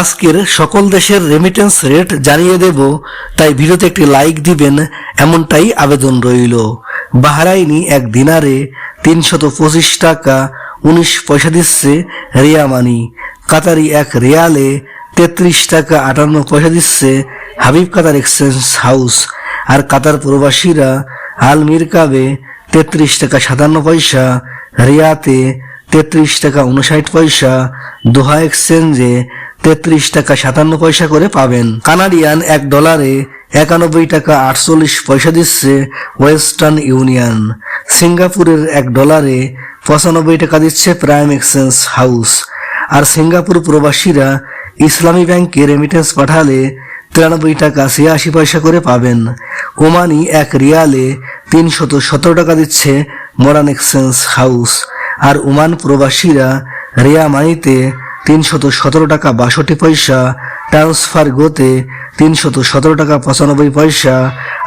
আজকের সকল দেশের রেমিটেন্স রেট জানিয়ে দেব, তাই ভিডিওতে একটি লাইক দিবেন, এমনটাই আবেদন রইল। বাহারাইনি এক দিনারে তিনশত পঁচিশ টাকা উনিশ পয়সা দিচ্ছে রিয়া মানি। কাতারি এক রিয়ালে তেত্রিশ টাকা আটান্ন পয়সা দিচ্ছে হাবিব কাতার এক্সচেঞ্জ হাউস। আর কাতার প্রবাসীরা আল মিরকাবে তেত্রিশ টাকা সাতান্ন পয়সা, রিয়াতে তেত্রিশ টাকা উনষাট পয়সা, দোহা এক্সচেঞ্জে তেত্রিশ টাকা সাতান্ন পয়সা করে পাবেন। কানাডিয়ান এক ডলারে একানব্বই টাকা আটচল্লিশ পয়সা দিচ্ছে ওয়েস্টার্ন ইউনিয়ন। সিঙ্গাপুরের এক ডলারে পঁচানব্বই টাকা দিচ্ছে প্রাইম এক্সচেঞ্জ হাউস। আর সিঙ্গাপুর প্রবাসীরা ইসলামী ব্যাংকে রেমিটেন্স পাঠালে তিরানব্বই টাকা ছিয়াশি পয়সা করে পাবেন। ওমানি এক রিয়ালে তিনশত সতেরো টাকা দিচ্ছে মডার্ন এক্সচেঞ্জ হাউস আর ওমান প্রবাসীরা রিয়া মানিতে তিনশত সতেরো টাকা বাষট্টি পয়সা ট্রান্সফার গোতে তিনশত সতেরো টাকা পঁচানব্বই পয়সা,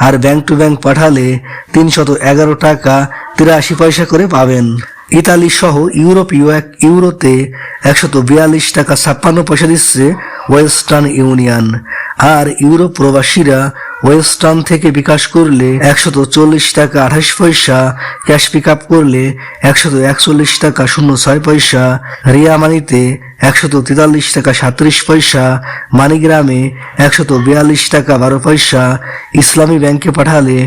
আর ব্যাংক টু ব্যাংক পাঠালে তিনশত এগারো টাকা তিরাশি পয়সা করে পাবেন। ইতালি সহ ইউরোপীয় এক ইউরোতে একশত বিয়াল্লিশ টাকা ছাপ্পান্ন পয়সা দিচ্ছে ওয়েস্টার্ন ইউনিয়ন। আর ইউরোপ প্রবাসীরা ওয়েস্টার্ন থেকে বিকাশ করলে একশত চল্লিশ টাকা আঠাশ পয়সা, ক্যাশ পিক আপ করলে একশত একচল্লিশ টাকা শূন্য ছয় পয়সা, রিয়া মানিতে একশত তেতাল্লিশ টাকা সাত্রিশ পয়সা, মানিগ্রামে একশত বিয়াল্লিশ টাকা বারো পয়সা, ইসলামী ব্যাংকে পাঠালে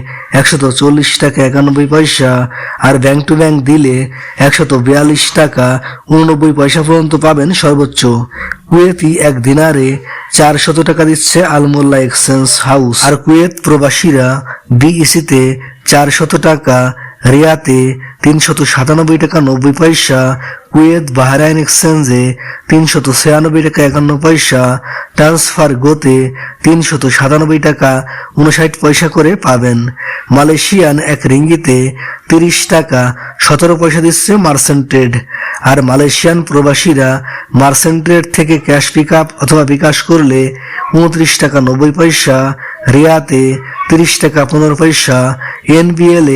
একশত চল্লিশ টাকা একানব্বই পয়সা, আর ব্যাংক টু ব্যাংক দিলে একশত বিয়াল্লিশ টাকা উননব্বই পয়সা পর্যন্ত পাবেন সর্বোচ্চ। কুয়েতি এক দিনারে চারশত টাকা দিচ্ছে আলমোল্লা এক্সচেঞ্জ হাউস। আর কুয়েত প্রবাসীরা বিইসিতে চারশত টাকা, রিয়াতে তিনশত সাতানব্বই টাকা নব্বই পয়সা কুয়েত, বাহরাইন এক্সচেঞ্জে তিনশত ছিয়ানব্বই টাকা একান্ন পয়সা, ট্রান্সফার গোতে তিনশত সাতানব্বই টাকা উনষাট পয়সা করে পাবেন। মালয়েশিয়ান এক রিঙ্গিতে তিরিশ টাকা সতেরো পয়সা দিচ্ছে মার্সেন্টেড আর মালয়েশিয়ান প্রবাসীরা মার্সেন্টেড থেকে ক্যাশ পিক আপ অথবা বিকাশ করলে উনত্রিশ টাকা নব্বই পয়সা, রিয়াতে তিরিশ টাকা পনেরো পয়সা, এনবিএল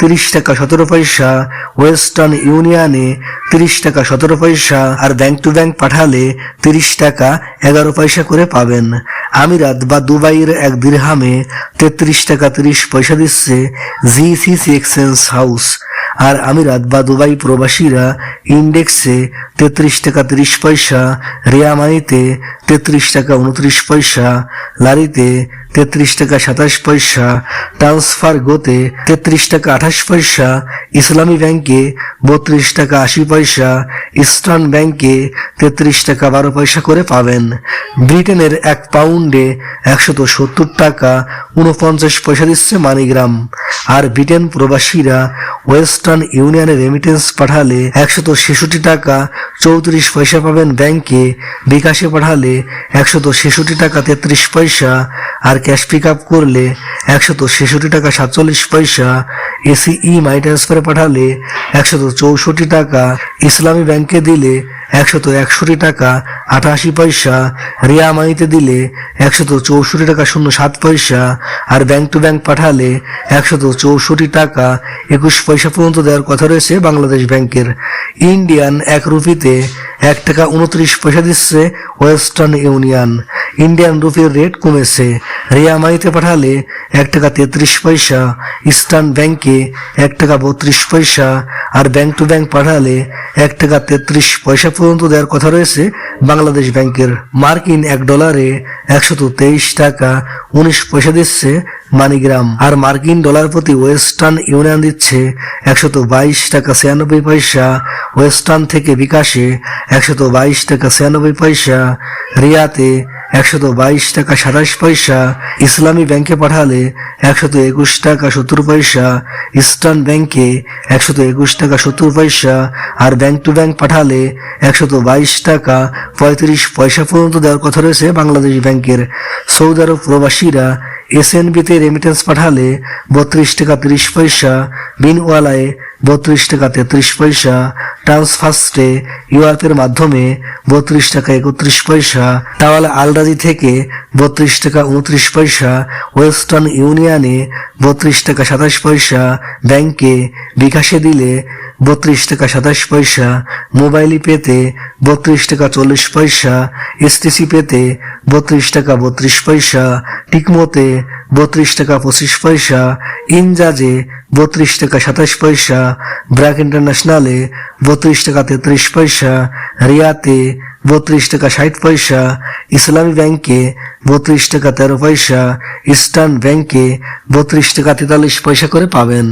তিরিশ টাকা সতেরো পয়সা, ওয়েস্টার্ন ইউনিয়নে তিরিশ টাকা সতেরো পয়সা আর ব্যাংক টু ব্যাংক পাঠালে তিরিশ টাকা এগারো পয়সা করে পাবেন। আমিরাত বা দুবাইয়ের এক দিরহামে তেত্রিশ টাকা তিরিশ পয়সা দিচ্ছে জিসিসি এক্সচেঞ্জ হাউস। আর আমিরাত বা দুবাই প্রবাসীরা ইন্ডেক্সে তেত্রিশ টাকা তিরিশ পয়সা রিয়ামানিতে তেত্রিশ টাকা উনত্রিশ পয়সা, লারিতে তেত্রিশ টাকা সাতাশ পয়সা ট্রান্সফার গোতে তেত্রিশ টাকা আঠাশ পয়সা, ইসলামী ব্যাংকে বত্রিশ টাকা আশি পয়সা ইস্টার্ন ব্যাংকে তেত্রিশ টাকা বারো পয়সা করে পাবেন। ব্রিটেনের এক পাউন্ডে একশত সত্তর টাকা উনপঞ্চাশ পয়সা দিচ্ছে মানিগ্রাম। আর ব্রিটেন প্রবাসীরা ওয়েস্টার্ন ইউনিয়নে রেমিটেন্স পাঠালে একশত ছেষট্টি টাকা চৌত্রিশ পয়সা পাবেন ব্যাংকে বিকাশে পাঠালে একশত ছেষট্টি টাকা তেত্রিশ পয়সা, আর ক্যাশ পিক আপ করলে একশত ছেষট্টি টাকা সাতচল্লিশ পয়সা এসিই মাই ট্রান্সফারে পাঠালে একশত চৌষট্টি টাকা, ইসলামী ব্যাংকে দিলে একশত একষট্টি টাকা, আটাশি পয়সা, রিয়া মানিতে দিলে একশত চৌষট্টি টাকা শূন্য সাত পয়সা আর ব্যাংক টু ব্যাংক পাঠালে একশত চৌষট্টি টাকা একুশ পয়সা পর্যন্ত দেওয়ার কথা রয়েছে বাংলাদেশ ব্যাংকের। ইন্ডিয়ান এক রুপিতে এক টাকা উনত্রিশ পয়সা দিচ্ছে ওয়েস্টার্ন ইউনিয়ন। ইন্ডিয়ান রুপির রেট কমেছে। রিয়া মানিতে পাঠালে এক টাকা তেত্রিশ পয়সা, ইস্টার্ন ব্যাংকে এক টাকা বত্রিশ পয়সা, আর ব্যাংক টু ব্যাংক পাঠালে এক টাকা তেত্রিশ পয়সা পর্যন্ত দেওয়ার কথা রয়েছে বাংলাদেশ ব্যাংকের। মার্কিন এক ডলারে একশত তেইশ টাকা উনিশ পয়সা দিচ্ছে মানিগ্রাম, আর মার্কিন ডলার প্রতি ওয়েস্টার্ন ইউনিয়ন দিচ্ছে একশত বাইশ টাকা ছিয়ানব্বই পয়সা, ওয়েস্টার্ন থেকে বিকাশে একশত বাইশ টাকা ছিয়ানব্বই পয়সা, রিয়াতে একশত বাইশ টাকা সাতাশ পয়সা, ইসলামী ব্যাংকে পাঠালে একশত একুশ টাকা সত্তর পয়সা, ইস্টার্ন ব্যাংকে একশত একুশ টাকা সত্তর পয়সা, আর ব্যাংক টু ব্যাংক পাঠালে একশত বাইশ টাকা পঁয়ত্রিশ পয়সা পর্যন্ত দেওয়ার কথা রয়েছে বাংলাদেশ ব্যাংকের সৌদি আরব প্রবাসীরা। এসএনবিতে রেমিটেন্স পাঠালে বত্রিশ টাকা তিরিশ পয়সা, বিনওয়ালায় বত্রিশ টাকা তেত্রিশ পয়সা ট্রান্সফার্স্টে ইউআরপের মাধ্যমে বত্রিশ টাকা একত্রিশ পয়সা, তাওয়ালা আলরাজি থেকে বত্রিশ টাকা উনত্রিশ পয়সা, ওয়েস্টার্ন ইউনিয়নে বত্রিশ টাকা সাতাশ পয়সা, ব্যাংকে বিকাশে দিলে বত্রিশ টাকা সাতাশ পয়সা, মোবাইলি পেতে বত্রিশ টাকা চল্লিশ পয়সা, এসটিসি পেতে বত্রিশ টাকা বত্রিশ পয়সা, টিকমোতে বত্রিশ টাকা পঁচিশ পয়সা, ইনজাজে বত্রিশ টাকা সাতাশ পয়সা, ব্র্যাক ইন্টারন্যাশনালে বত্রিশ টাকা তেত্রিশ পয়সা, রিয়াতে বত্রিশ টাকা ষাট পয়সা, ইসলামী ব্যাংকে বত্রিশ টাকা তেরো পয়সা, ইস্টার্ন ব্যাংকে বত্রিশ টাকা তেতাল্লিশ পয়সা করে পাবেন।